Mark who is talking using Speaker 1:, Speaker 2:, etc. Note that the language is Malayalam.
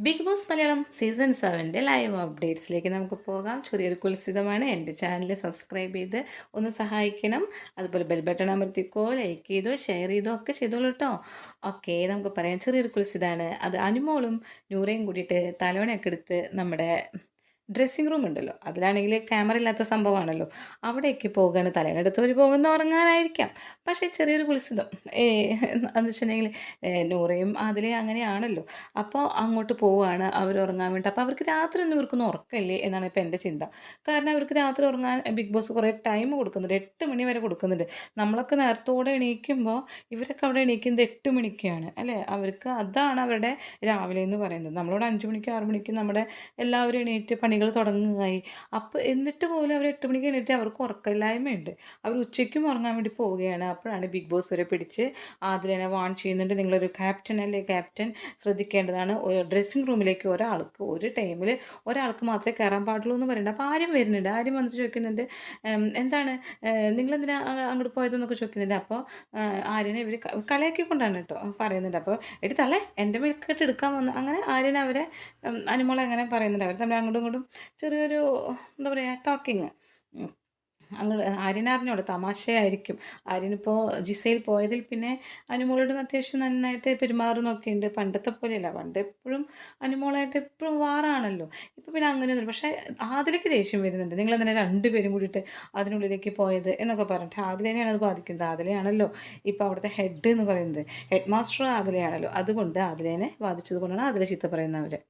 Speaker 1: ബിഗ് ബോസ് മലയാളം സീസൺ സെവന്റെ ലൈവ് അപ്ഡേറ്റ്സിലേക്ക് നമുക്ക് പോകാം. ചെറിയൊരു കുൽസിതമാണ്. എന്റെ ചാനൽ സബ്സ്ക്രൈബ് ചെയ്ത് ഒന്ന് സഹായിക്കണം. അതുപോലെ ബെൽ ബട്ടൺ അമർത്തിക്കോ ലൈക്ക് ചെയ്തോ ഷെയർ ചെയ്തോ ഒക്കെ ചെയ്തോളൂ കേട്ടോ ഓക്കെ നമുക്ക് പറയാം. ചെറിയൊരു കുൽസിതാണ്. അത് അനുമോളും നൂറയും കൂടിയിട്ട് തലോണയൊക്കെ എടുത്ത് നമ്മുടെ ഡ്രസ്സിങ് റൂം ഉണ്ടല്ലോ. അതിലാണെങ്കിൽ ക്യാമറ ഇല്ലാത്ത സംഭവമാണല്ലോ. അവിടേക്ക് പോകുകയാണ് തലേനെടുത്തവർ പോകുന്ന ഉറങ്ങാനായിരിക്കാം. പക്ഷേ ചെറിയൊരു കുളിസിതം എന്ന് വെച്ചിട്ടുണ്ടെങ്കിൽ നൂറയും അതിലെ അങ്ങനെയാണല്ലോ. അപ്പോൾ അങ്ങോട്ട് പോവുകയാണ് അവർ ഉറങ്ങാൻ വേണ്ടി. അപ്പോൾ അവർക്ക് രാത്രി ഒന്നും ഇവർക്കൊന്നും ഉറക്കമില്ലേ എന്നാണ് ഇപ്പോൾ എന്റെ ചിന്ത. കാരണം അവർക്ക് രാത്രി ഉറങ്ങാൻ ബിഗ് ബോസ് കുറേ ടൈം കൊടുക്കുന്നുണ്ട്. എട്ട് മണി വരെ കൊടുക്കുന്നുണ്ട്. നമ്മളൊക്കെ നേരത്തോടെ എണീക്കുമ്പോൾ ഇവരൊക്കെ അവിടെ എണീക്കുന്നത് എട്ട് മണിക്കാണ്. അല്ലേ? അവർക്ക് അതാണ് അവരുടെ രാവിലെ എന്ന് പറയുന്നത്. നമ്മളോട് അഞ്ച് മണിക്ക് ആറ് മണിക്ക് നമ്മുടെ എല്ലാവരും എണീറ്റ് പണികൾ തുടങ്ങുകയായി അപ്പോൾ എന്നിട്ട് പോലും അവർ എട്ട് മണിക്ക് എണീറ്റ് അവർക്ക് ഉറക്കമില്ലായ്മയുണ്ട്. അവർ ഉച്ചയ്ക്കും ഉറങ്ങാൻ വേണ്ടി പോവുകയാണ്. അപ്പോഴാണ് ബിഗ് ബോസ് വരെ പിടിച്ച് ആദ്യം വാൺ ചെയ്യുന്നുണ്ട്. നിങ്ങളൊരു ക്യാപ്റ്റൻ അല്ലേ? ക്യാപ്റ്റൻ ശ്രദ്ധിക്കേണ്ടതാണ്. ഡ്രസ്സിംഗ് റൂമിലേക്ക് ഒരാൾക്ക് ഒരു ടൈമിൽ ഒരാൾക്ക് മാത്രമേ കയറാൻ പാടുള്ളൂ എന്ന് പറയുന്നുണ്ട് അപ്പോൾ ആരും വരുന്നുണ്ട്. ആരും വന്നിട്ട് ചോദിക്കുന്നുണ്ട് "ഉം, എന്താണ്? നിങ്ങളെന്തിനാ അങ്ങോട്ട് പോയതെന്നൊക്കെ ചോദിക്കുന്നുണ്ട്. അപ്പോൾ ആര്യനെ ഇവർ കലയാക്കി കൊണ്ടാണ് കേട്ടോ പറയുന്നുണ്ട് അപ്പോൾ എടി തള്ളേ എന്റെ മേൽക്കെട്ട് എടുക്കാൻ വന്ന്. അങ്ങനെ ആര്യനെ അവരെ അനുമോളെ അങ്ങനെ പറയുന്നുണ്ട്. അവർ തമ്മിൽ അങ്ങോട്ടും ഇങ്ങോട്ടും ചെറിയൊരു എന്താ പറയുക ടോക്കിങ് അങ്ങ് ആര്യനറിഞ്ഞോളൂ തമാശയായിരിക്കും. ആര്യനിപ്പോൾ ജിസയിൽ പോയതിൽ പിന്നെ അനുമോളോട് അത്യാവശ്യം നന്നായിട്ട് പെരുമാറുന്നൊക്കെ ഉണ്ട് പണ്ടത്തെ പോലെയല്ല. പണ്ട് എപ്പോഴും അനുമോളായിട്ട് എപ്പോഴും വാറാണല്ലോ. ഇപ്പോൾ പിന്നെ അങ്ങനെയൊന്നും പക്ഷേ ആദിലേക്ക് ദേഷ്യം വരുന്നുണ്ട്. നിങ്ങൾ എന്തിനാ രണ്ടുപേരും കൂടിയിട്ട് അതിനുള്ളിലേക്ക് പോയത് എന്നൊക്കെ പറഞ്ഞിട്ട് ആദിലേനെയാണ് അത് ബാധിക്കുന്നത്. ആദിലയാണല്ലോ ഇപ്പോൾ അവിടുത്തെ ഹെഡ് എന്ന് പറയുന്നത്. ഹെഡ് മാസ്റ്റർ ആദിലയാണല്ലോ. അതുകൊണ്ട് ആദിലേനെ ബാധിച്ചത് കൊണ്ടാണ് ആതിലെ ചീത്ത പറയുന്നവർ